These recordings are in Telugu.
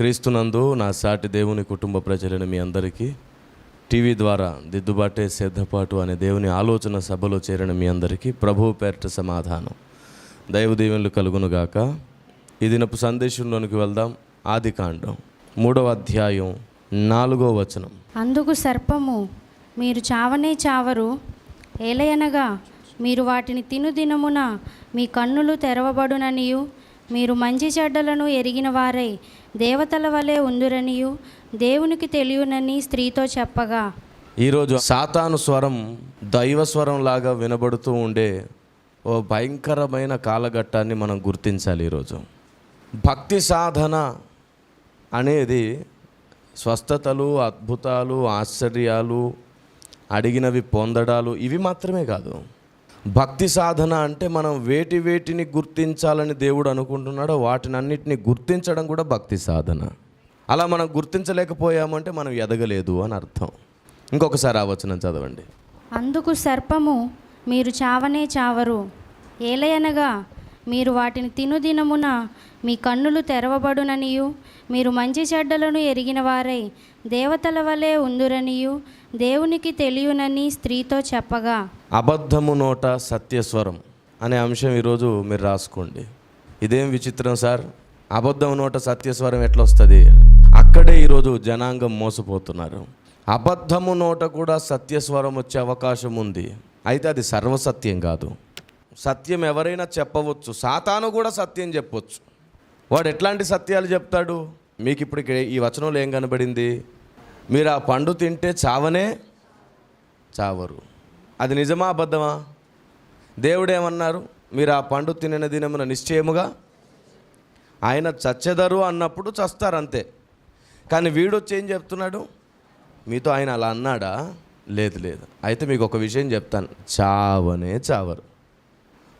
క్రీస్తునందు నా సాటి దేవుని కుటుంబ ప్రజలను మీ అందరికీ టీవీ ద్వారా దిద్దుబాటే సిద్ధపాటు అనే దేవుని ఆలోచన సభలో చేరిన మీ అందరికీ ప్రభువు పేరిట సమాధానం. దైవ దీవెనలు కలుగునుగాక. ఈ దినపు సందేశంలోనికి వెళ్దాం. ఆది కాండం. మూడవ అధ్యాయం నాలుగో వచనం. అందుకు సర్పము మీరు చావనే చావరు. ఏలయనగా మీరు వాటిని తిను దినమున మీ కన్నులు తెరవబడుననియు. మీరు మంచి చెడ్డలను ఎరిగిన వారై దేవతల వలె ఉందురనియు దేవునికి తెలియనని స్త్రీతో చెప్పగా ఈరోజు సాతాను స్వరం దైవ స్వరం లాగా వినబడుతూ ఉండే ఓ భయంకరమైన కాలఘట్టాన్ని మనం గుర్తించాలి ఈరోజు. భక్తి సాధన అనేది స్వస్థతలు అద్భుతాలు ఆశ్చర్యాలు అడిగినవి పొందడాలు ఇవి మాత్రమే కాదు. భక్తి సాధన అంటే మనం వేటి వేటిని గుర్తించాలని దేవుడు అనుకుంటున్నాడో వాటిని అన్నిటిని గుర్తించడం కూడా భక్తి సాధన. అలా మనం గుర్తించలేకపోయామంటే మనం ఎదగలేదు అని అర్థం. ఇంకొకసారి ఆ వచనం చదవండి. అందుకు సర్పము మీరు చావనే చావరు. ఏలయనగా మీరు వాటిని తినుదినమున మీ కన్నులు తెరవబడుననియు. మీరు మంచి చెడ్డలను ఎరిగిన వారై దేవతల వలె ఉందురనియు. దేవునికి తెలియనని స్త్రీతో చెప్పగా అబద్ధము నోట సత్యస్వరం అనే అంశం ఈరోజు మీరు రాసుకోండి. ఇదేం విచిత్రం సార్? అబద్ధం నోట సత్యస్వరం ఎట్లా వస్తుంది అక్కడే ఈరోజు జనాంగం మోసపోతున్నారు. అబద్ధము నోట కూడా సత్యస్వరం వచ్చే అవకాశం ఉంది. అయితే అది సర్వసత్యం కాదు. సత్యం ఎవరైనా చెప్పవచ్చు. సాతాను కూడా సత్యం చెప్పవచ్చు వాడు ఎట్లాంటి సత్యాలు చెప్తాడు? మీకు ఇప్పుడు ఈ వచనంలో ఏం కనబడింది? మీరు ఆ పండు తింటే చావనే చావరు. అది నిజమా అబద్ధమా? దేవుడేమన్నారు? మీరు ఆ పండు తినిన దినమున నిశ్చయముగా ఆయన చచ్చెదరు అన్నప్పుడు చస్తారు అంతే కానీ వీడొచ్చి ఏం చెప్తున్నాడు? మీతో ఆయన అలా అన్నాడా? లేదు లేదు. అయితే మీకు ఒక విషయం చెప్తాను. చావనే చావరు.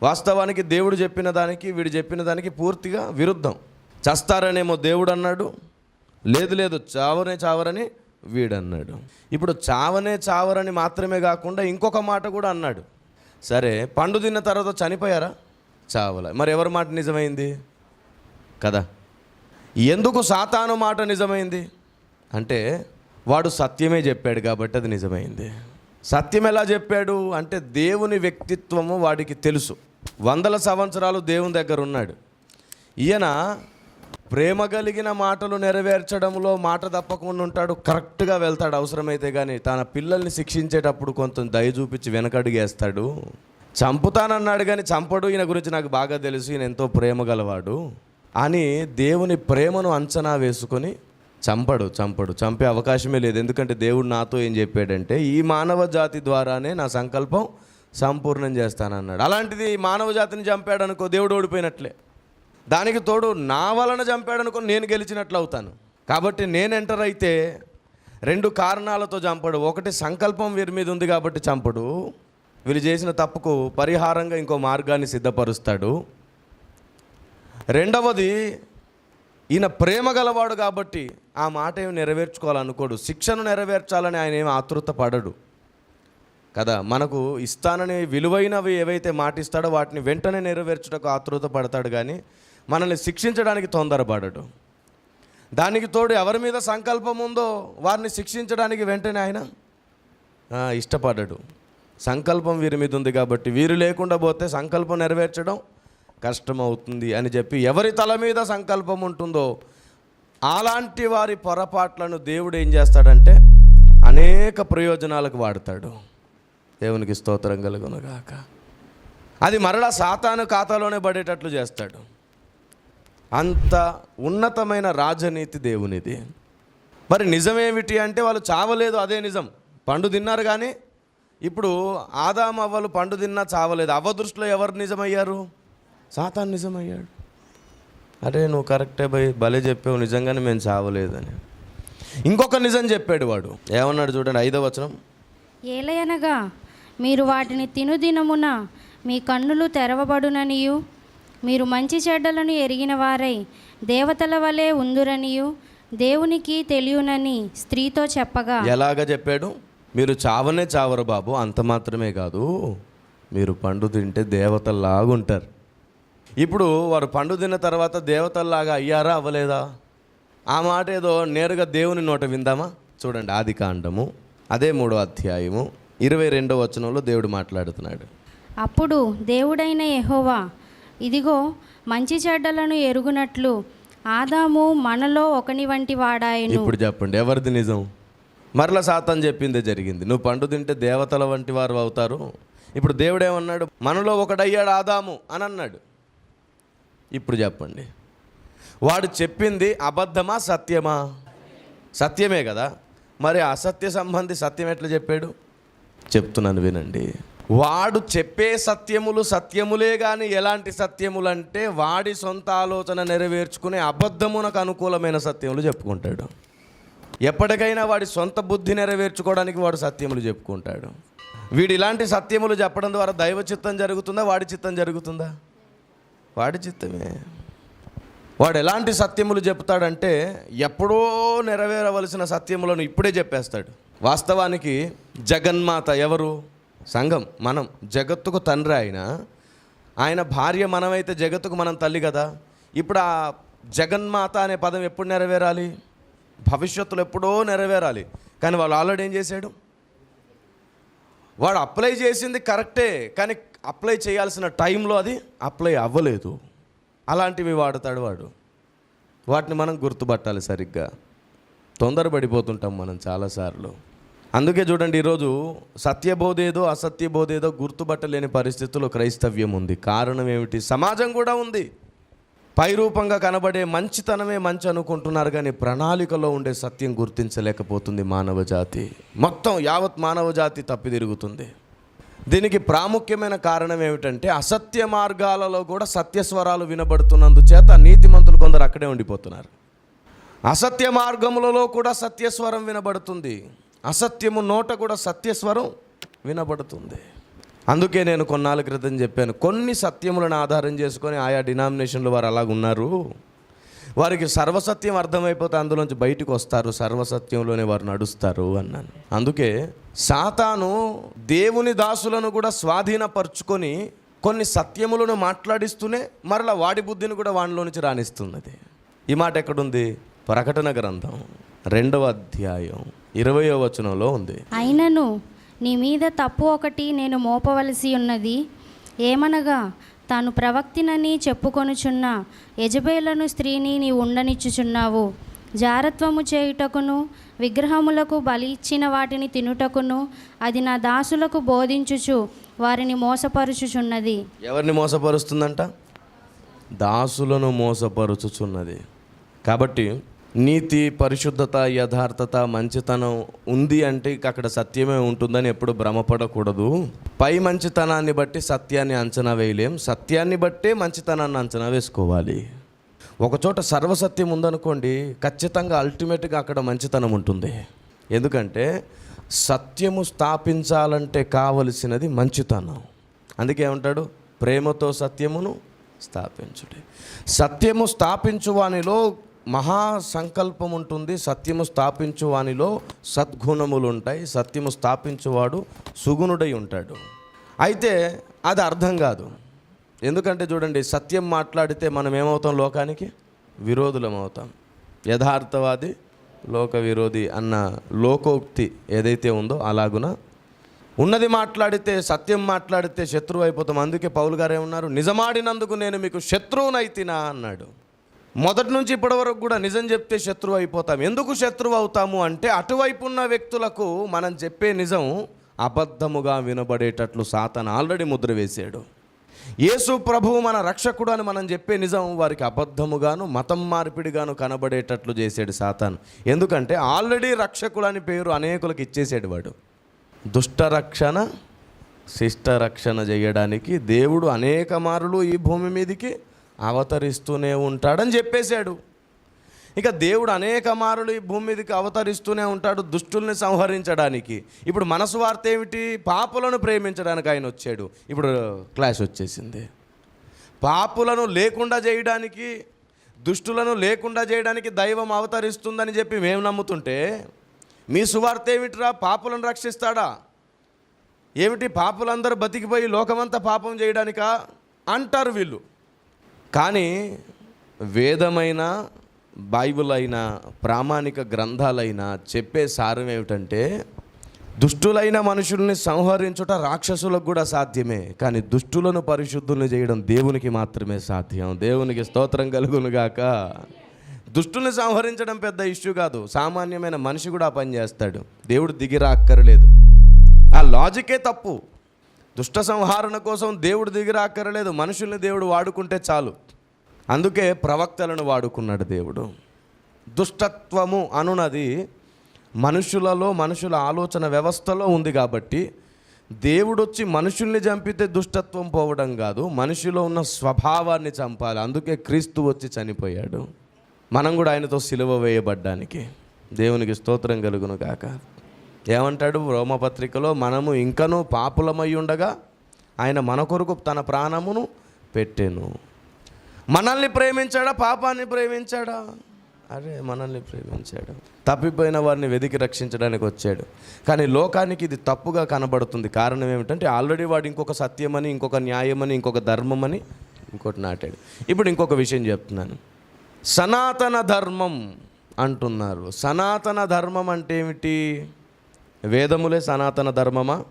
వాస్తవానికి దేవుడు చెప్పిన దానికి వీడు చెప్పిన దానికి పూర్తిగా విరుద్ధం. చస్తారనేమో దేవుడు అన్నాడు లేదు లేదు చావనే చావరని వీడన్నాడు. ఇప్పుడు చావనే చావరని మాత్రమే కాకుండా ఇంకొక మాట కూడా అన్నాడు. సరే పండు తిన్న తర్వాత చనిపోయారా? చావల. మరి ఎవరి మాట నిజమైంది? కదా. ఎందుకు సాతాను మాట నిజమైంది? అంటే వాడు సత్యమే చెప్పాడు కాబట్టి అది నిజమైంది. సత్యం ఎలా చెప్పాడు? అంటే దేవుని వ్యక్తిత్వము వాడికి తెలుసు. వందల సంవత్సరాలు దేవుని దగ్గర ఉన్నాడు. ఈయన ప్రేమ కలిగిన మాటలు నెరవేర్చడంలో మాట తప్పకుండా ఉంటాడు కరెక్ట్గా వెళ్తాడు. అవసరమైతే కానీ తన పిల్లల్ని శిక్షించేటప్పుడు కొంత దయ చూపించి వెనకడుగేస్తాడు చంపుతానన్నాడు కానీ చంపడు. ఈయన గురించి నాకు బాగా తెలుసు. ఈయన ఎంతో ప్రేమ గలవాడు. అని దేవుని ప్రేమను అంచనా వేసుకొని చంపడు చంపడు. చంపే అవకాశమే లేదు. ఎందుకంటే దేవుడు నాతో ఏం చెప్పాడంటే ఈ మానవ జాతి ద్వారానే నా సంకల్పం సంపూర్ణం చేస్తానన్నాడు. అలాంటిది మానవ జాతిని చంపాడు అనుకో దేవుడు ఓడిపోయినట్లే. దానికి తోడు నా వలన చంపాడనుకో నేను గెలిచినట్లు అవుతాను. కాబట్టి నేను ఎంటర్ అయితే రెండు కారణాలతో చంపడు. ఒకటి సంకల్పం వీరి మీద ఉంది కాబట్టి చంపడు. వీరు చేసిన తప్పుకు పరిహారంగా ఇంకో మార్గాన్ని సిద్ధపరుస్తాడు. రెండవది ఈయన ప్రేమ గలవాడు కాబట్టి ఆ మాట ఏమి నెరవేర్చుకోవాలనుకోడు. శిక్షను నెరవేర్చాలని ఆయన ఏమి ఆతృత పడడు కదా మనకు ఇస్తానని విలువైనవి ఏవైతే మాటిస్తాడో వాటిని వెంటనే నెరవేర్చుటకు ఆతృత పడతాడు కానీ మనల్ని శిక్షించడానికి తొందరపడడు. దానికి తోడు ఎవరి మీద సంకల్పం ఉందో వారిని శిక్షించడానికి వెంటనే ఆయన ఇష్టపడడు. సంకల్పం వీరి మీద ఉంది కాబట్టి వీరు లేకుండా పోతే సంకల్పం నెరవేర్చడం కష్టమవుతుంది అని చెప్పి ఎవరి తల మీద సంకల్పం ఉంటుందో అలాంటి వారి పొరపాట్లను దేవుడు ఏం చేస్తాడంటే అనేక ప్రయోజనాలకు వాడతాడు. దేవునికి స్తోత్రం కలుగునుగాక అది మరలా సాతాను ఖాతాలోనే పడేటట్లు చేస్తాడు. అంత ఉన్నతమైన రాజనీతి దేవునిది. మరి నిజమేమిటి అంటే వాళ్ళు చావలేదు అదే నిజం. పండు తిన్నారు కానీ ఇప్పుడు ఆదాం అవ్వలు పండు తిన్నా చావలేదు. అవ్వ దృష్టిలో ఎవరు నిజమయ్యారు? సాతాన్ నిజమయ్యాడు. అరే నువ్వు కరెక్టే భయ్ భలే చెప్పావు నిజంగానే మేము చావలేదని. ఇంకొక నిజం చెప్పాడు వాడు. ఏమన్నాడు చూడండి ఐదో వచనం. ఏలయనగా మీరు వాటిని తినుదినమున మీ కన్నులు తెరవబడుననియు. మీరు మంచి చెడ్డలను ఎరిగిన వారై దేవతల వలె ఉందురనియు దేవునికి తెలియనని స్త్రీతో చెప్పగా. ఎలాగ చెప్పాడు? మీరు చావనే చావరు బాబు అంత మాత్రమే కాదు. మీరు పండు తింటే దేవతల్లాగా ఉంటారు. ఇప్పుడు వారు పండు తిన్న తర్వాత దేవతల్లాగా అయ్యారా అవ్వలేదా? ఆ మాట ఏదో నేరుగా దేవుని నోట విందామా? చూడండి ఆది కాండము అదే మూడో అధ్యాయము ఇరవై రెండో వచనంలో దేవుడు మాట్లాడుతున్నాడు. అప్పుడు దేవుడైన యెహోవా ఇదిగో మంచి చెడ్డలను ఎరుగునట్లు ఆదాము మనలో ఒకని వంటి వాడాయను. ఇప్పుడు చెప్పండి ఎవరిది నిజం? మరలా సాతాన్ చెప్పిందే జరిగింది. నువ్వు పండు తింటే దేవతల వంటి వారు అవుతారు. ఇప్పుడు దేవుడు ఏమన్నాడు మనలో ఒకడయ్యాడు ఆదాము అని అన్నాడు. ఇప్పుడు చెప్పండి. వాడు చెప్పింది అబద్ధమా సత్యమా? సత్యమే కదా. మరి అసత్య సంబంధి సత్యం ఎట్లా చెప్పాడు? చెప్తున్నాను వినండి. వాడు చెప్పే సత్యములు సత్యములే కానీ ఎలాంటి సత్యములు అంటే వాడి సొంత ఆలోచన నెరవేర్చుకునే అబద్ధమునకు అనుకూలమైన సత్యములు చెప్పుకుంటాడు. ఎప్పటికైనా వాడి సొంత బుద్ధి నెరవేర్చుకోవడానికి వాడు సత్యములు చెప్పుకుంటాడు. వీడు ఇలాంటి సత్యములు చెప్పడం ద్వారా దైవ చిత్తం జరుగుతుందా? వాడి చిత్తం జరుగుతుందా? వాడి చిత్తమే. వాడు ఎలాంటి సత్యములు చెప్తాడంటే ఎప్పుడో నెరవేరవలసిన సత్యములను ఇప్పుడే చెప్పేస్తాడు. వాస్తవానికి జగన్మాత ఎవరు? సంఘం మనం జగత్తుకు తండ్రి ఆయన ఆయన భార్య మనమైతే జగత్తుకు మనం తల్లి కదా? ఇప్పుడు ఆ జగన్మాత అనే పదం ఎప్పుడు నెరవేరాలి? భవిష్యత్తులో ఎప్పుడో నెరవేరాలి. కానీ వాళ్ళు ఆల్రెడీ ఏం చేశాడు? వాడు అప్లై చేసింది కరెక్టే కానీ అప్లై చేయాల్సిన టైంలో అది అప్లై అవ్వలేదు. అలాంటివి వాడతాడు వాడు. వాటిని మనం గుర్తుపట్టాలి సరిగ్గా. తొందరపడిపోతుంటాం మనం చాలాసార్లు. అందుకే చూడండి ఈరోజు సత్యబోధేదో అసత్యబోధేదో గుర్తుపట్టలేని పరిస్థితుల్లో క్రైస్తవ్యం ఉంది. కారణం ఏమిటి? సమాజం కూడా ఉంది. పైరూపంగా కనబడే మంచితనమే మంచి అనుకుంటున్నారు కానీ ప్రణాళికలో ఉండే సత్యం గుర్తించలేకపోతుంది మానవ జాతి. మొత్తం యావత్ మానవ జాతి తప్పిదిరుగుతుంది. దీనికి ప్రాముఖ్యమైన కారణం ఏమిటంటే అసత్య మార్గాలలో కూడా సత్యస్వరాలు వినబడుతున్నందుచేత నీతిమంతులు కొందరు అక్కడే ఉండిపోతున్నారు. అసత్య మార్గములలో కూడా సత్యస్వరం వినబడుతుంది. అసత్యము నోట కూడా సత్యస్వరం వినబడుతుంది. అందుకే నేను కొన్నాళ్ళ క్రితం చెప్పాను కొన్ని సత్యములను ఆధారం చేసుకొని ఆయా డినామినేషన్లు వారు అలాగున్నారు వారికి సర్వసత్యం అర్థమైపోతే అందులోంచి బయటకు వస్తారు సర్వసత్యంలోనే వారు నడుస్తారు అన్నాను. అందుకే సాతాను దేవుని దాసులను కూడా స్వాధీనపరుచుకొని కొన్ని సత్యములను మాట్లాడిస్తూనే మరలా వాడి బుద్ధిని కూడా వానిలో నుంచి రాణిస్తున్నది. ఈ మాట ఎక్కడుంది? ప్రకటన గ్రంథం రెండవ అధ్యాయం. ఇరవయో వచనంలో ఉంది. అయినను నీ మీద తప్పు ఒకటి నేను మోపవలసి ఉన్నది. ఏమనగా తాను ప్రవక్తినని చెప్పుకొనుచున్న యజబేలను స్త్రీని నీ ఉండనిచ్చుచున్నావు. జారత్వము చేయుటకును విగ్రహములకు బలి ఇచ్చిన వాటిని తినుటకును అది నా దాసులకు బోధించుచు వారిని మోసపరుచుచున్నది. ఎవరిని మోసపరుస్తుందంట? దాసులను మోసపరుచుచున్నది. కాబట్టి నీతి పరిశుద్ధత యథార్థత మంచితనం ఉంది అంటే అక్కడ సత్యమే ఉంటుందని ఎప్పుడు భ్రమపడకూడదు. పై మంచితనాన్ని బట్టి సత్యాన్ని అంచనా వేయలేం. సత్యాన్ని బట్టే మంచితనాన్ని అంచనా వేసుకోవాలి. ఒకచోట సర్వసత్యం ఉందనుకోండి ఖచ్చితంగా అల్టిమేట్గా అక్కడ మంచితనం ఉంటుంది. ఎందుకంటే సత్యము స్థాపించాలంటే కావలసినది మంచితనం. అందుకే ఏమంటాడు? ప్రేమతో సత్యమును స్థాపించుడి. సత్యము స్థాపించు వానిలో మహా సంకల్పం ఉంటుంది సత్యము స్థాపించు వానిలో సద్గుణములు ఉంటాయి సత్యము స్థాపించువాడు సుగుణుడై ఉంటాడు. అయితే అది అర్థం కాదు. ఎందుకంటే చూడండి సత్యం మాట్లాడితే మనం ఏమవుతాం లోకానికి? విరోధులం అవుతాం యథార్థవాది లోక విరోధి అన్న లోకోక్తి ఏదైతే ఉందో అలాగున ఉన్నది మాట్లాడితే సత్యం మాట్లాడితే శత్రువు అయిపోతాం. అందుకే పౌలు గారు ఏమన్నారు? నిజమాడినందుకు నేను మీకు శత్రువునైతినా అన్నాడు. మొదటి నుంచి ఇప్పటి వరకు కూడా నిజం చెప్తే శత్రువు అయిపోతాం. ఎందుకు శత్రువు అవుతాము అంటే అటువైపు ఉన్న వ్యక్తులకు మనం చెప్పే నిజం అబద్ధముగా వినబడేటట్లు సాతన్ ఆల్రెడీ ముద్ర వేశాడు. యేసు ప్రభువు మన రక్షకుడు అని మనం చెప్పే నిజం వారికి అబద్ధముగాను మతం మార్పిడిగాను కనబడేటట్లు చేశాడు సాతాన్. ఎందుకంటే ఆల్రెడీ రక్షకుడు అని పేరు అనేకులకు ఇచ్చేసాడు వాడు. దుష్ట రక్షణ శిష్ట రక్షణ చేయడానికి దేవుడు అనేక మారులు ఈ భూమి మీదకి అవతరిస్తూనే ఉంటాడని చెప్పేశాడు. ఇక దేవుడు అనేక మారులు ఈ భూమి మీదకి అవతరిస్తూనే ఉంటాడు దుష్టుల్ని సంహరించడానికి. ఇప్పుడు మనసు వార్త ఏమిటి? పాపులను ప్రేమించడానికి ఆయన వచ్చాడు. ఇప్పుడు క్లాస్ వచ్చేసింది. పాపులను లేకుండా చేయడానికి దుష్టులను లేకుండా చేయడానికి దైవం అవతరిస్తుందని చెప్పి మేము నమ్ముతుంటే మీ సువార్త ఏమిటిరా? పాపులను రక్షిస్తాడా? ఏమిటి? పాపులందరూ బతికిపోయి లోకమంతా పాపం చేయడానికా? అంటారు వీళ్ళు. కానీ వేదమైన బైబుల్ అయినా ప్రామాణిక గ్రంథాలైనా చెప్పే సారం ఏమిటంటే దుష్టులైన మనుషుల్ని సంహరించుట రాక్షసులకు కూడా సాధ్యమే కానీ దుష్టులను పరిశుద్ధుల్ని చేయడం దేవునికి మాత్రమే సాధ్యం. దేవునికి స్తోత్రం కలుగునుగాక దుష్టుల్ని సంహరించడం పెద్ద ఇష్యూ కాదు సామాన్యమైన మనిషి కూడా పని చేస్తాడు. దేవుడు దిగిరాక్కర్లేదు ఆ లాజికే తప్పు. దుష్ట సంహారణ కోసం దేవుడు దిగిరాక్కరలేదు మనుషుల్ని దేవుడు వాడుకుంటే చాలు. అందుకే ప్రవక్తలను వాడుకున్నాడు దేవుడు. దుష్టత్వము అనునది మనుషులలో మనుషుల ఆలోచన వ్యవస్థలో ఉంది కాబట్టి దేవుడు వచ్చి మనుషుల్ని చంపితే దుష్టత్వం పోవడం కాదు. మనిషిలో ఉన్న స్వభావాన్ని చంపాలి. అందుకే క్రీస్తు వచ్చి చనిపోయాడు. మనం కూడా ఆయనతో సిలువ వేయబడ్డానికి. దేవునికి స్తోత్రం కలుగును కాక ఏమంటాడు రోమపత్రికలో? మనము ఇంకనూ పాపులమై ఉండగా ఆయన మన కొరకు తన ప్రాణమును పెట్టాను. మనల్ని ప్రేమించాడా? పాపాన్ని ప్రేమించాడా? అరే మనల్ని ప్రేమించాడు. తప్పిపోయిన వారిని వెతికి రక్షించడానికి వచ్చాడు. కానీ లోకానికి ఇది తప్పుగా కనబడుతుంది. కారణం ఏమిటంటే ఆల్రెడీ వాడు ఇంకొక సత్యమని ఇంకొక న్యాయమని ఇంకొక ధర్మమని ఇంకోటి నాటాడు. ఇప్పుడు ఇంకొక విషయం చెప్తున్నాను. సనాతన ధర్మం అంటున్నారు. సనాతన ధర్మం అంటే ఏమిటి? వేదములే సనాతన ధర్మమా?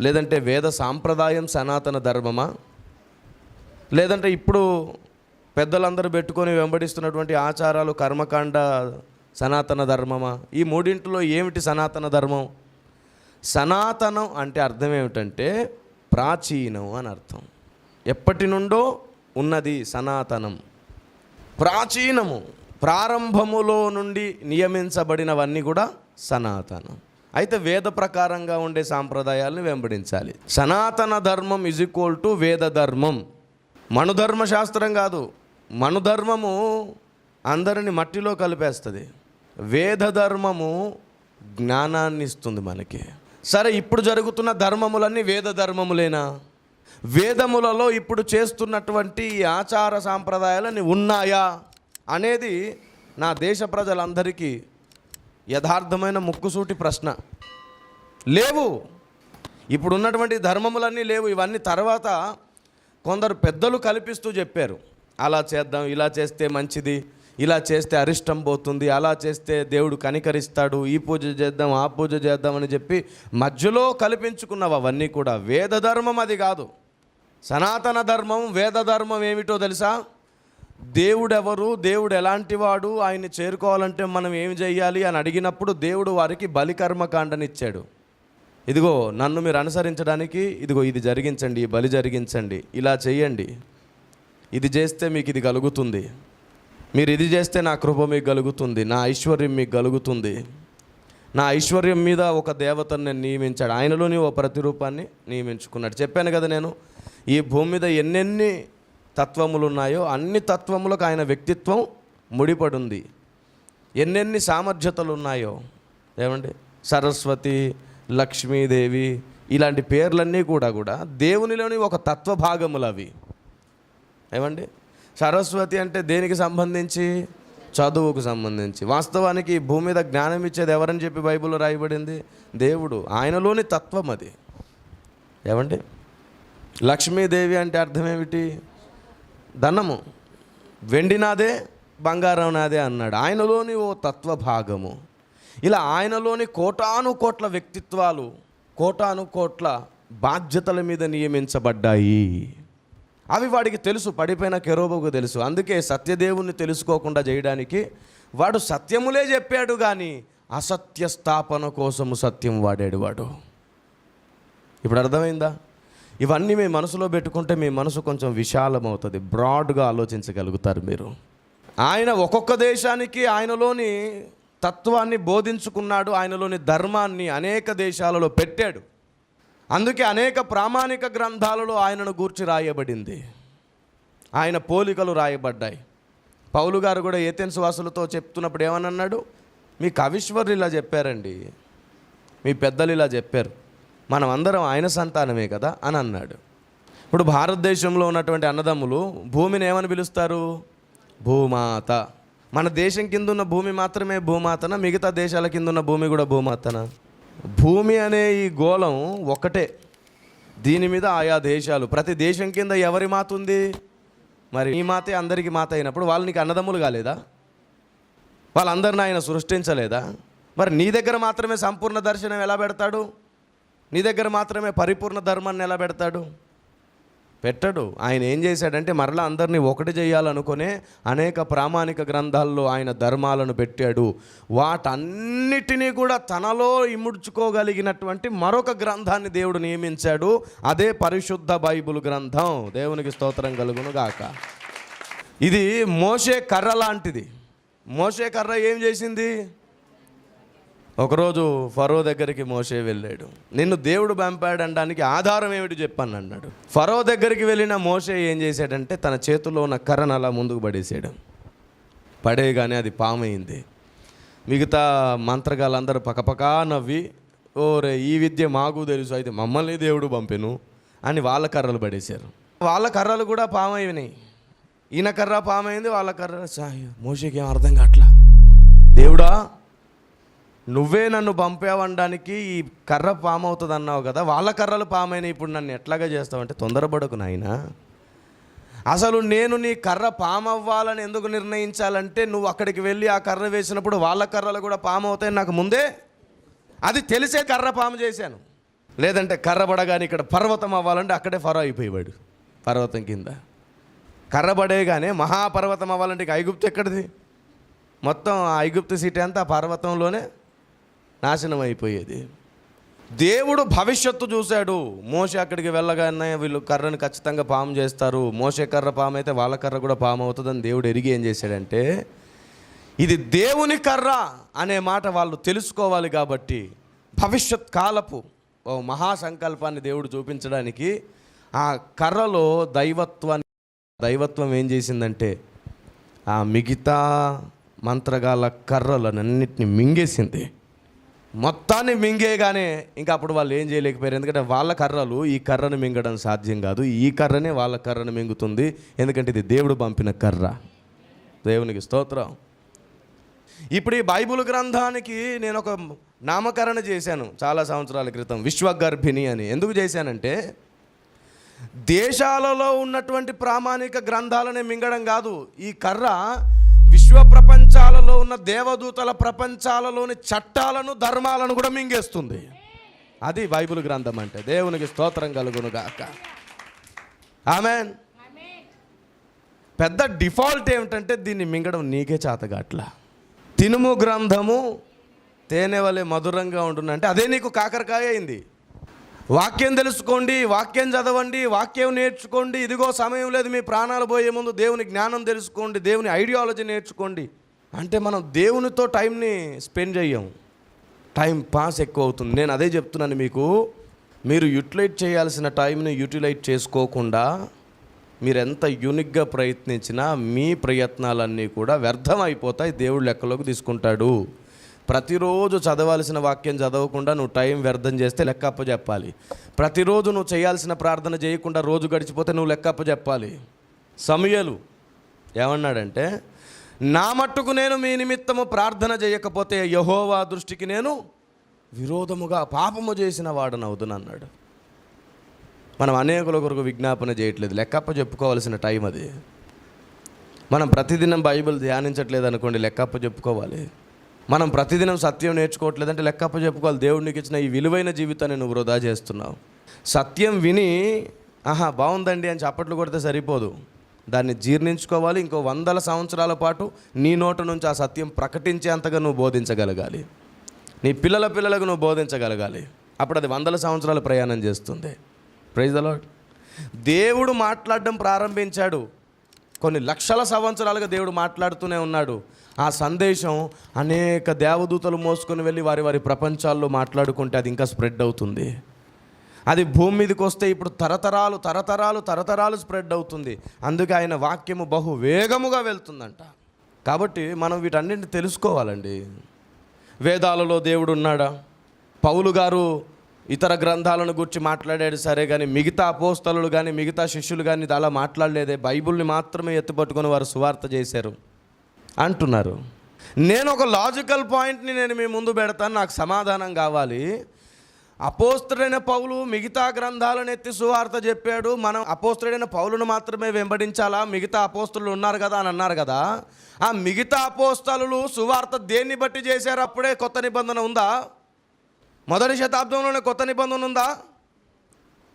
లేదంటే వేద సాంప్రదాయం సనాతన ధర్మమా? లేదంటే ఇప్పుడు పెద్దలందరూ పెట్టుకొని వెంబడిస్తున్నటువంటి ఆచారాలు కర్మకాండ సనాతన ధర్మమా? ఈ మూడింటిలో ఏమిటి సనాతన ధర్మం? సనాతనం అంటే అర్థం ఏమిటంటే ప్రాచీనం అని అర్థం. ఎప్పటి నుండో ఉన్నది సనాతనం. ప్రాచీనము ప్రారంభములో నుండి నియమించబడినవన్నీ కూడా సనాతనం. అయితే వేద ప్రకారంగా ఉండే సాంప్రదాయాలను వెంబడించాలి. సనాతన ధర్మం ఇజ్ ఈక్వల్ టు వేద ధర్మం. మనుధర్మ శాస్త్రం కాదు. మనుధర్మము అందరిని మట్టిలో కలిపేస్తుంది. వేద ధర్మము జ్ఞానాన్ని ఇస్తుంది మనకి. సరే ఇప్పుడు జరుగుతున్న ధర్మములన్నీ వేద ధర్మములేనా? వేదములలో ఇప్పుడు చేస్తున్నటువంటి ఆచార సాంప్రదాయాలని ఉన్నాయా? అనేది నా దేశ ప్రజలందరికీ యథార్థమైన ముక్కుసూటి ప్రశ్న. లేవు. ఇప్పుడు ఉన్నటువంటి ధర్మములన్నీ లేవు. ఇవన్నీ తర్వాత కొందరు పెద్దలు కల్పిస్తూ చెప్పారు. అలా చేద్దాం ఇలా చేస్తే మంచిది ఇలా చేస్తే అరిష్టం పోతుంది అలా చేస్తే దేవుడు కనికరిస్తాడు ఈ పూజ చేద్దాం ఆ పూజ చేద్దామని చెప్పి మధ్యలో కల్పించుకున్నవి అవన్నీ కూడా వేద ధర్మం అది కాదు. సనాతన ధర్మం వేద ధర్మం ఏమిటో తెలుసా? దేవుడెవరు? దేవుడు ఎలాంటి వాడు ఆయన్ని చేరుకోవాలంటే మనం ఏం చేయాలి అని అడిగినప్పుడు దేవుడు వారికి బలికర్మకాండనిచ్చాడు. ఇదిగో నన్ను మీరు అనుసరించడానికి ఇదిగో ఇది జరిగించండి ఈ బలి జరిగించండి ఇలా చేయండి. ఇది చేస్తే మీకు ఇది కలుగుతుంది. మీరు ఇది చేస్తే నా కృప మీకు కలుగుతుంది నా ఐశ్వర్యం మీకు కలుగుతుంది. నా ఐశ్వర్యం మీద ఒక దేవతను నేను నియమించాడు. ఆయనలోని ఓ ప్రతిరూపాన్ని నియమించుకున్నాడు. చెప్పాను కదా నేను ఈ భూమి మీద ఎన్నెన్ని తత్వములు ఉన్నాయో అన్ని తత్వములకు ఆయన వ్యక్తిత్వం ముడిపడుంది. ఎన్నెన్ని సామర్థ్యతలు ఉన్నాయో ఏమండి? సరస్వతి లక్ష్మీదేవి ఇలాంటి పేర్లన్నీ కూడా కూడా దేవునిలోని ఒక తత్వ భాగములు అవి ఏమండి? సరస్వతి అంటే దేనికి సంబంధించి? చదువుకు సంబంధించి. వాస్తవానికి భూమి మీద జ్ఞానం ఇచ్చేది ఎవరని చెప్పి బైబిల్లో రాయబడింది? దేవుడు. ఆయనలోని తత్వం అది. ఏమండి? లక్ష్మీదేవి అంటే అర్థం ఏమిటి? ధనము. వెండి నాదే బంగారం నాదే అన్నాడు. ఆయనలోని ఓ తత్వ భాగము ఇలా ఆయనలోని కోటాను కోట్ల వ్యక్తిత్వాలు కోటాను కోట్ల బాధ్యతల మీద నియమించబడ్డాయి. అవి వాడికి తెలుసు పడిపోయిన కెరోబకు తెలుసు. అందుకే సత్యదేవుణ్ణి తెలుసుకోకుండా చేయడానికి వాడు సత్యములే చెప్పాడు కానీ అసత్య స్థాపన కోసము సత్యం వాడాడు వాడు. ఇప్పుడు అర్థమైందా? ఇవన్నీ మీ మనసులో పెట్టుకుంటే మీ మనసు కొంచెం విశాలమవుతుంది. బ్రాడ్గా ఆలోచించగలుగుతారు మీరు. ఆయన ఒక్కొక్క దేశానికి ఆయనలోని తత్వాన్ని బోధించుకున్నాడు ఆయనలోని ధర్మాన్ని అనేక దేశాలలో పెట్టాడు. అందుకే అనేక ప్రామాణిక గ్రంథాలలో ఆయనను గూర్చి రాయబడింది. ఆయన పోలికలు రాయబడ్డాయి. పౌలు గారు కూడా ఏథెన్స్ వాసులతో చెప్తున్నప్పుడు ఏమనన్నాడు మీ కవిశ్వర్లు ఇలా చెప్పారండి. మీ పెద్దలు ఇలా చెప్పారు. మనం అందరం ఆయన సంతానమే కదా అని అన్నాడు. ఇప్పుడు భారతదేశంలో ఉన్నటువంటి అన్నదమ్ములు భూమిని ఏమని పిలుస్తారు? భూమాత. మన దేశం కింద ఉన్న భూమి మాత్రమే భూమాతన? మిగతా దేశాల కింద ఉన్న భూమి కూడా భూమాతన? భూమి అనే ఈ గోళం ఒకటే దీని మీద ఆయా దేశాలు. ప్రతి దేశం కింద ఎవరి మాత ఉంది? మరి ఈ మాతే అందరికీ మాత అయినప్పుడు వాళ్ళు నీకు అన్నదమ్ములు కాలేదా? వాళ్ళందరిని ఆయన సృష్టించలేదా? మరి నీ దగ్గర మాత్రమే సంపూర్ణ దర్శనం ఎలా పెడతాడు? నీ దగ్గర మాత్రమే పరిపూర్ణ ధర్మాన్ని ఎలా పెడతాడు? పెట్టడు. ఆయన ఏం చేశాడంటే మరలా అందరినీ ఒకటి చేయాలనుకునే అనేక ప్రామాణిక గ్రంథాల్లో ఆయన ధర్మాలను పెట్టాడు. వాటన్నిటినీ కూడా తనలో ఇముడ్చుకోగలిగినటువంటి మరొక గ్రంథాన్ని దేవుడు నియమించాడు. అదే పరిశుద్ధ బైబిల్ గ్రంథం. దేవునికి స్తోత్రం కలుగునుగాక. ఇది మోసే కర్ర లాంటిది. మోసే కర్ర ఏం చేసింది? ఒకరోజు ఫరో దగ్గరికి మోసే వెళ్ళాడు. నిన్ను దేవుడు పంపాడనడానికి ఆధారం ఏమిటి చెప్పాను అన్నాడు. ఫరో దగ్గరికి వెళ్ళిన మోసే ఏం చేశాడంటే తన చేతిలో ఉన్న కర్రను అలా ముందుకు పడేసాడు పడేయగానే అది పామైంది. మిగతా మంత్రగాళ్ళందరూ పకపకా నవ్వి ఓరే ఈ విద్య మాకు తెలుసు అయితే మమ్మల్ని దేవుడు పంపెను అని వాళ్ళ కర్రలు పడేశారు. వాళ్ళ కర్రలు కూడా పామైనాయి. ఈయన కర్ర పామైంది వాళ్ళ కర్ర మోసేకి ఏం అర్థం కావట్లా దేవుడా నువ్వే నన్ను పంపావనడానికి ఈ కర్ర పాము అవుతుంది అన్నావు కదా వాళ్ళ కర్రలు పామైనా ఇప్పుడు నన్ను ఎట్లాగా చేస్తావంటే తొందరపడకు నాయనా. అసలు నేను నీ కర్ర పామవ్వాలని ఎందుకు నిర్ణయించాలంటే నువ్వు అక్కడికి వెళ్ళి ఆ కర్ర వేసినప్పుడు వాళ్ళ కర్రలు కూడా పాము అవుతాయి నాకు ముందే అది తెలిసే కర్ర పాము చేశాను. లేదంటే కర్ర పడగానే ఇక్కడ పర్వతం అవ్వాలంటే అక్కడే ఫరో అయిపోయేవాడు పర్వతం కింద. కర్ర పడేగానే మహాపర్వతం అవ్వాలంటే ఇక ఐగుప్తు ఎక్కడిది? మొత్తం ఆ ఐగుప్తు సిటీ అంతా ఆ పర్వతంలోనే నాశనం అయిపోయేది. దేవుడు భవిష్యత్తు చూశాడు. మోసే అక్కడికి వెళ్ళగానే వీళ్ళు కర్రను ఖచ్చితంగా పాము చేస్తారు. మోసే కర్ర పాము అయితే వాళ్ళ కర్ర కూడా పాము అవుతుందని దేవుడు ఎరిగి ఏం చేశాడంటే ఇది దేవుని కర్ర అనే మాట వాళ్ళు తెలుసుకోవాలి కాబట్టి భవిష్యత్ కాలపు ఓ మహాసంకల్పాన్ని దేవుడు చూపించడానికి ఆ కర్రలో దైవత్వాన్ని దైవత్వం ఏం చేసిందంటే ఆ మిగతా మంత్రగాల కర్రలనన్నిటిని మింగేసింది. మొత్తాన్ని మింగేయగానే ఇంకా అప్పుడు వాళ్ళు ఏం చేయలేకపోయారు. ఎందుకంటే వాళ్ళ కర్రలు ఈ కర్రను మింగడం సాధ్యం కాదు. ఈ కర్రనే వాళ్ళ కర్రను మింగుతుంది. ఎందుకంటే ఇది దేవుడు పంపిన కర్ర. దేవునికి స్తోత్రం. ఇప్పుడు ఈ బైబిల్ గ్రంథానికి నేను ఒక నామకరణ చేశాను చాలా సంవత్సరాల క్రితం. విశ్వగర్భిణి అని. ఎందుకు చేశానంటే దేశాలలో ఉన్నటువంటి ప్రామాణిక గ్రంథాలనే మింగడం కాదు. ఈ కర్ర విశ్వ ప్రపంచాలలో ఉన్న దేవదూతల ప్రపంచాలలోని చట్టాలను ధర్మాలను కూడా మింగేస్తుంది. అది బైబిల్ గ్రంథం అంటే. దేవునికి స్తోత్రం కలుగును గాక ఆమెన్. పెద్ద డిఫాల్ట్ ఏమిటంటే దీన్ని మింగడం నీకే చేతగాట్లా. తినుము గ్రంథము తేనె వలె మధురంగా ఉంటుందంటే అదే నీకు కాకరకాయ అయింది. వాక్యం తెలుసుకోండి వాక్యం చదవండి వాక్యం నేర్చుకోండి. ఇదిగో సమయం లేదు మీ ప్రాణాలు పోయే ముందు దేవుని జ్ఞానం తెలుసుకోండి దేవుని ఐడియాలజీ నేర్చుకోండి. అంటే మనం దేవునితో టైంని స్పెండ్ చేయము టైం పాస్ ఎక్కువ అవుతుంది నేను అదే చెప్తున్నాను మీకు. మీరు యూటిలైట్ చేయాల్సిన టైంని యూటిలైట్ చేసుకోకుండా మీరు ఎంత యూనిక్గా ప్రయత్నించినా మీ ప్రయత్నాలన్నీ కూడా వ్యర్థం అయిపోతాయి దేవుడు లెక్కలోకి తీసుకుంటాడు. ప్రతిరోజు చదవాల్సిన వాక్యం చదవకుండా నువ్వు టైం వ్యర్థం చేస్తే లెక్కప్ప చెప్పాలి. ప్రతిరోజు నువ్వు చేయాల్సిన ప్రార్థన చేయకుండా రోజు గడిచిపోతే నువ్వు లెక్కప్ప చెప్పాలి. సమయలు ఏమన్నాడంటే నా మట్టుకు నేను మీ నిమిత్తము ప్రార్థన చేయకపోతే యహోవా దృష్టికి నేను విరోధముగా పాపము చేసిన వాడనవుదును అన్నాడు. మనం అనేకుల కొరకు విజ్ఞాపన చేయట్లేదు. లెక్కప్ప చెప్పుకోవాల్సిన టైం అది. మనం ప్రతిదినం బైబిల్ ధ్యానించట్లేదు అనుకోండి లెక్కప్ప చెప్పుకోవాలి. మనం ప్రతిదినం సత్యం నేర్చుకోవట్లేదంటే లెక్కప్ప చెప్పుకోవాలి. దేవుడు నీకు ఇచ్చిన ఈ విలువైన జీవితాన్ని నువ్వు వృధా చేస్తున్నావు. సత్యం విని ఆహా బాగుందండి అని చప్పట్లు కొడితే సరిపోదు. దాన్ని జీర్ణించుకోవాలి. ఇంకో వందల సంవత్సరాల పాటు నీ నోట నుంచి ఆ సత్యం ప్రకటించేంతగా నువ్వు బోధించగలగాలి. నీ పిల్లల పిల్లలకు నువ్వు బోధించగలగాలి. అప్పుడు అది వందల సంవత్సరాలు ప్రయాణం చేస్తుంది. ప్రైజ్ ద దేవుడు మాట్లాడడం ప్రారంభించాడు. కొన్ని లక్షల సంవత్సరాలుగా దేవుడు మాట్లాడుతూనే ఉన్నాడు. ఆ సందేశం అనేక దేవదూతలు మోసుకొని వెళ్ళి వారి వారి ప్రపంచాల్లో మాట్లాడుకుంటే అది ఇంకా స్ప్రెడ్ అవుతుంది. అది భూమి మీదకి వస్తే ఇప్పుడు తరతరాలు తరతరాలు తరతరాలు స్ప్రెడ్ అవుతుంది. అందుకే ఆయన వాక్యము బహు వేగముగా వెళ్తుందంట. కాబట్టి మనం వీటన్నింటిని తెలుసుకోవాలండి. వేదాలలో దేవుడు ఉన్నాడా? పౌలు గారు ఇతర గ్రంథాలను గురించి మాట్లాడాడు సరే కానీ మిగతా అపోస్తలు కానీ మిగతా శిష్యులు కానీ అలా మాట్లాడలేదే. బైబిల్ని మాత్రమే ఎత్తుపట్టుకొని వారు సువార్త చేశారు. అంటున్నారు. నేను ఒక లాజికల్ పాయింట్ని నేను మీ ముందు పెడతాను నాకు సమాధానం కావాలి. అపోస్తుడైన పౌలు మిగతా గ్రంథాలను ఎత్తి సువార్త చెప్పాడు. మనం అపోస్తుడైన పౌలును మాత్రమే వెంబడించాలా? మిగతా అపోస్తులు ఉన్నారు కదా అని అన్నారు కదా. ఆ మిగతా అపోస్తలు సువార్త దేన్ని బట్టి చేశారు? అప్పుడే కొత్త నిబంధన ఉందా? మొదటి శతాబ్దంలోనే కొత్త నిబంధన ఉందా?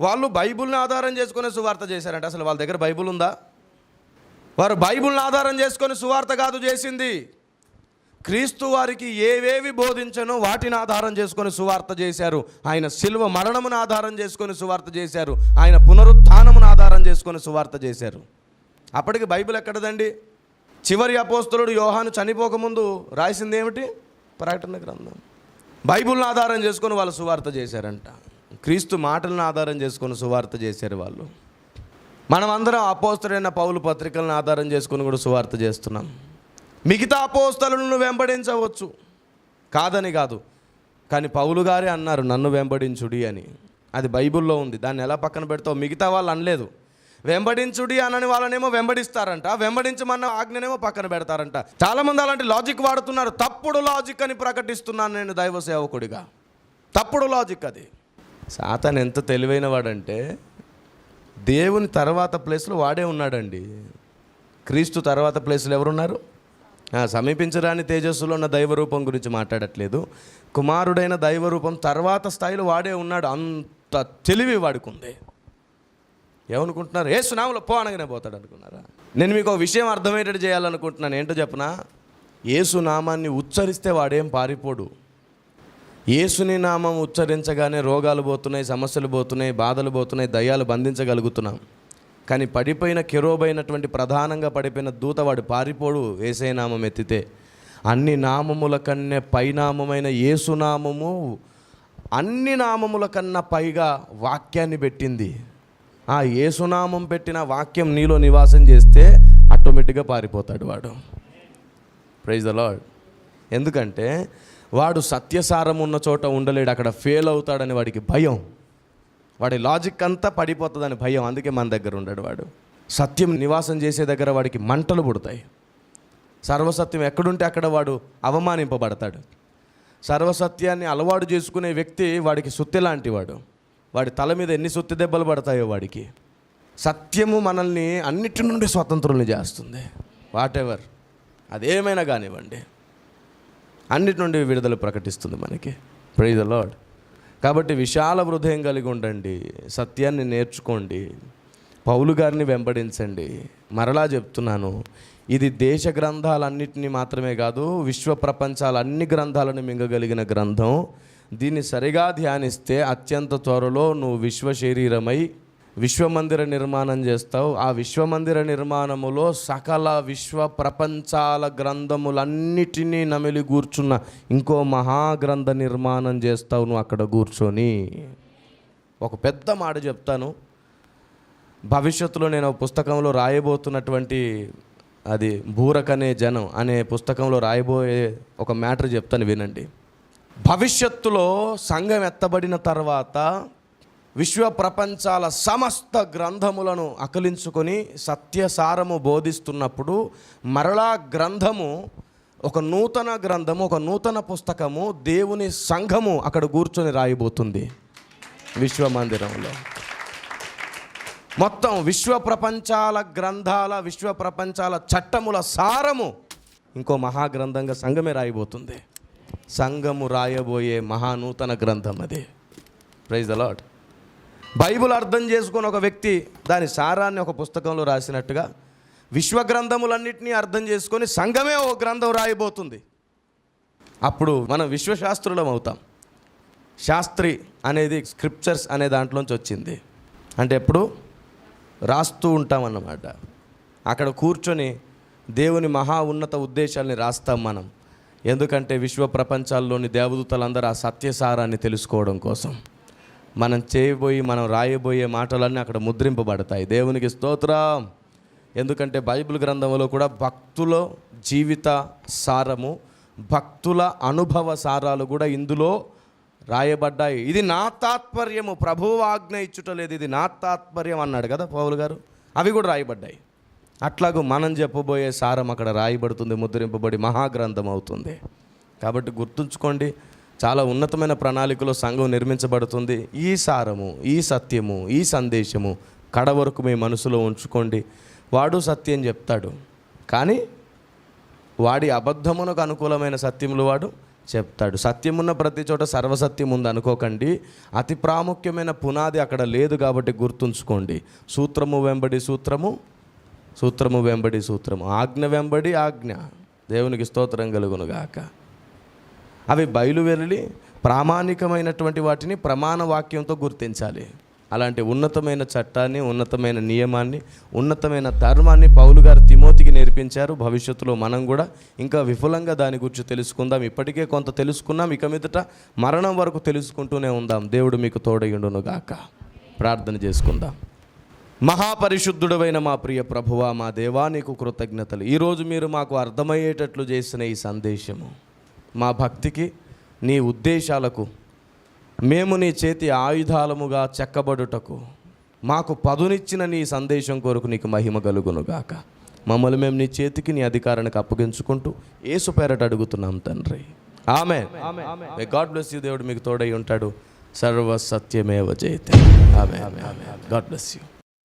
వాళ్ళు బైబుల్ని ఆధారం చేసుకునే సువార్త చేశారంట. అసలు వాళ్ళ దగ్గర బైబుల్ ఉందా? వారు బైబిల్ని ఆధారం చేసుకొని సువార్త కాదు చేసింది. క్రీస్తు వారికి ఏవేవి బోధించనో వాటిని ఆధారం చేసుకొని సువార్త చేశారు. ఆయన శిల్వ మరణమును ఆధారం చేసుకొని సువార్త చేశారు. ఆయన పునరుత్నమును ఆధారం చేసుకొని సువార్త చేశారు. అప్పటికి బైబిల్ ఎక్కడదండి? చివరి అపోస్తులుడు యోహాను చనిపోకముందు రాసింది ఏమిటి? ప్రకటన గ్రంథం. బైబిల్ని ఆధారం చేసుకొని వాళ్ళు సువార్త చేశారంట. క్రీస్తు మాటలను ఆధారం చేసుకొని సువార్త చేశారు వాళ్ళు. మనం అందరం అపోస్తులైన పౌలు పత్రికలను ఆధారం చేసుకుని కూడా సువార్త చేస్తున్నాం. మిగతా అపోస్తలను వెంబడించవచ్చు. కాదని కాదు. కానీ పౌలు గారే అన్నారు నన్ను వెంబడించుడి అని. అది బైబిల్లో ఉంది. దాన్ని ఎలా పక్కన పెడతావు? మిగతా వాళ్ళు అనలేదు. వెంబడించుడి అనని వాళ్ళనేమో వెంబడిస్తారంట వెంబడించమన్న ఆజ్ఞనేమో పక్కన పెడతారంట. చాలామంది అలాంటి లాజిక్ వాడుతున్నారు. తప్పుడు లాజిక్ అని ప్రకటిస్తున్నాను నేను దైవ సేవకుడిగా. తప్పుడు లాజిక్ అది. సాతాన్ ఎంత తెలివైన వాడంటే దేవుని తర్వాత ప్లేస్లో వాడే ఉన్నాడండి. క్రీస్తు తర్వాత ప్లేస్లో ఎవరున్నారు? సమీపించరాని తేజస్సులో ఉన్న దైవరూపం గురించి మాట్లాడట్లేదు. కుమారుడైన దైవరూపం తర్వాత స్థాయిలో వాడే ఉన్నాడు. అంత తెలివి వాడుకుంది. ఏమనుకుంటున్నారు? ఏ సునాములో పో అనగానే పోతాడు అనుకున్నారా? నేను మీకు ఒక విషయం అర్థమయ్యేటట్టు చేయాలనుకుంటున్నాను. ఏంటో చెప్పనా? ఏసునామాన్ని ఉచ్చరిస్తే వాడేం పారిపోడు. యేసుని నామం ఉచ్చరించగానే రోగాలు పోతున్నాయి సమస్యలు పోతున్నాయి బాధలు పోతున్నాయి దయ్యాలు బంధించగలుగుతున్నాం. కానీ పడిపోయిన కెరోబైనటువంటి ప్రధానంగా పడిపోయిన దూత వాడు పారిపోడు ఏసే నామం ఎత్తితే. అన్ని నామముల కన్నే పైనామమైన యేసునామము అన్ని నామముల కన్నా పైగా వాక్యాన్ని పెట్టింది. ఆ యేసునామం పెట్టిన వాక్యం నీలో నివాసం చేస్తే ఆటోమేటిక్గా పారిపోతాడు వాడు. ప్రైజ్ ద లాడ్ ఎందుకంటే వాడు సత్యసారం ఉన్న చోట ఉండలేడు అక్కడ ఫెయిల్ అవుతాడని వాడికి భయం. వాడి లాజిక్ అంతా పడిపోతుందని భయం అందుకే మన దగ్గర ఉండడు వాడు. సత్యం నివాసం చేసే దగ్గర వాడికి మంటలు పుడతాయి. సర్వసత్యం ఎక్కడుంటే అక్కడ వాడు అవమానింపబడతాడు. సర్వసత్యాన్ని అలవాటు చేసుకునే వ్యక్తి వాడికి సుత్తి లాంటి వాడు. వాడి తల మీద ఎన్ని సుత్తి దెబ్బలు పడతాయో వాడికి. సత్యము మనల్ని అన్నిటి నుండి స్వతంత్రుల్ని చేస్తుంది. వాట్ ఎవర్ అదేమైనా కానివ్వండి. అన్నిటి నుండి విడుదల ప్రకటిస్తుంది మనకి. ప్రైజ్ ద లాడ్ కాబట్టి విశాల హృదయం కలిగి ఉండండి. సత్యాన్ని నేర్చుకోండి. పౌలు గారిని వెంబడించండి. మరలా చెప్తున్నాను ఇది దేశ గ్రంథాలన్నింటినీ మాత్రమే కాదు విశ్వ ప్రపంచాల అన్ని గ్రంథాలను మింగగలిగిన గ్రంథం. దీన్ని సరిగా ధ్యానిస్తే అత్యంత త్వరలో నువ్వు విశ్వ శరీరమై విశ్వమందిర నిర్మాణం చేస్తావు. ఆ విశ్వమందిర నిర్మాణములో సకల విశ్వ ప్రపంచాల గ్రంథములన్నిటినీ నమిలి కూర్చున్న ఇంకో మహాగ్రంథ నిర్మాణం చేస్తావు నువ్వు అక్కడ కూర్చొని ఒక పెద్ద మాట చెప్తాను. భవిష్యత్తులో నేను పుస్తకంలో రాయబోతున్నటువంటి అది బూరకనే జనం అనే పుస్తకంలో రాయబోయే ఒక మ్యాటర్ చెప్తాను వినండి. భవిష్యత్తులో సంఘం ఎత్తబడిన తర్వాత విశ్వ ప్రపంచాల సమస్త గ్రంథములను అకలించుకొని సత్యసారము బోధిస్తున్నప్పుడు మరలా గ్రంథము ఒక నూతన గ్రంథము ఒక నూతన పుస్తకము దేవుని సంఘము అక్కడ కూర్చొని రాయబోతుంది విశ్వమందిరంలో. మొత్తం విశ్వ ప్రపంచాల గ్రంథాల విశ్వ ప్రపంచాల చట్టముల సారము ఇంకో మహాగ్రంథంగా సంఘమే రాయబోతుంది. సంఘము రాయబోయే మహానూతన గ్రంథం అది. ప్రైజ్ ద లాడ్ బైబుల్ అర్థం చేసుకుని ఒక వ్యక్తి దాని సారాన్ని ఒక పుస్తకంలో రాసినట్టుగా విశ్వ గ్రంథములన్నింటినీ అర్థం చేసుకొని సంఘమే ఒక గ్రంథం రాయబోతుంది. అప్పుడు మనం విశ్వశాస్త్రులం అవుతాం. శాస్త్రి అనేది స్క్రిప్చర్స్ అనే దాంట్లోంచి వచ్చింది. అంటే ఎప్పుడు? రాస్తూ ఉంటామన్నమాట. అక్కడ కూర్చొని దేవుని మహా ఉన్నత ఉద్దేశాల్ని రాస్తాం మనం. ఎందుకంటే విశ్వ ప్రపంచాల్లోని దేవదూతలందరూ ఆ సత్యసారాన్ని తెలుసుకోవడం కోసం. మనం చేయబోయి మనం రాయబోయే మాటలన్నీ అక్కడ ముద్రింపబడతాయి. దేవునికి స్తోత్రం. ఎందుకంటే బైబిల్ గ్రంథంలో కూడా భక్తుల జీవిత సారము భక్తుల అనుభవ సారాలు కూడా ఇందులో రాయబడ్డాయి. ఇది నా తాత్పర్యము. ప్రభువు ఆజ్ఞ ఇచ్చుట లేదు. ఇది నా తాత్పర్యం అన్నాడు కదా పౌలు గారు. అవి కూడా రాయబడ్డాయి. అట్లాగూ మనం చెప్పబోయే సారం అక్కడ రాయబడుతుంది ముద్రింపబడి మహాగ్రంథం అవుతుంది. కాబట్టి గుర్తుంచుకోండి చాలా ఉన్నతమైన ప్రణాళికలో సంఘం నిర్మించబడుతుంది. ఈ సారము ఈ సత్యము ఈ సందేశము కడ వరకు మీ మనసులో ఉంచుకోండి. వాడు సత్యం చెప్తాడు. కానీ వాడి అబద్ధమునకు అనుకూలమైన సత్యములు వాడు చెప్తాడు. సత్యమున్న ప్రతి చోట సర్వసత్యం ఉంది అనుకోకండి. అతి ప్రాముఖ్యమైన పునాది అక్కడ లేదు కాబట్టి గుర్తుంచుకోండి. సూత్రము వెంబడి సూత్రము సూత్రము వెంబడి సూత్రము. ఆజ్ఞ వెంబడి ఆజ్ఞ. దేవునికి స్తోత్రం కలుగునుగాక. అవి బయలు వెళ్ళి ప్రామాణికమైనటువంటి వాటిని ప్రమాణ వాక్యంతో గుర్తించాలి. అలాంటి ఉన్నతమైన చట్టాన్ని ఉన్నతమైన నియమాన్ని ఉన్నతమైన ధర్మాన్ని పౌలు గారు తిమోతికి నేర్పించారు. భవిష్యత్తులో మనం కూడా ఇంకా విఫలంగా దాని గురించి తెలుసుకుందాం. ఇప్పటికే కొంత తెలుసుకున్నాం. ఇక మీదట మరణం వరకు తెలుసుకుంటూనే ఉందాం. దేవుడు మీకు తోడయుండును గాక ప్రార్థన చేసుకుందాం. మహాపరిశుద్ధుడమైన మా ప్రియ ప్రభువా మా దేవా నీకు కృతజ్ఞతలు. ఈరోజు మీరు మాకు అర్థమయ్యేటట్లు చేసిన ఈ సందేశము. మా భక్తికి నీ ఉద్దేశాలకు మేము నీ చేతి ఆయుధాలముగా చెక్కబడుటకు మాకు పదునిచ్చిన నీ సందేశం కొరకు నీకు మహిమ కలుగునుగాక. మమ్మల్ని మేము నీ చేతికి నీ అధికారానికి అప్పగించుకుంటూ ఏసు పేరట అడుగుతున్నాం తండ్రి. ఆమె గాడ్ బ్లెస్ యూ దేవుడు మీకు తోడై ఉంటాడు. సర్వ సత్యమేవ జయతే ఆమె గాడ్ బ్లెస్ యూ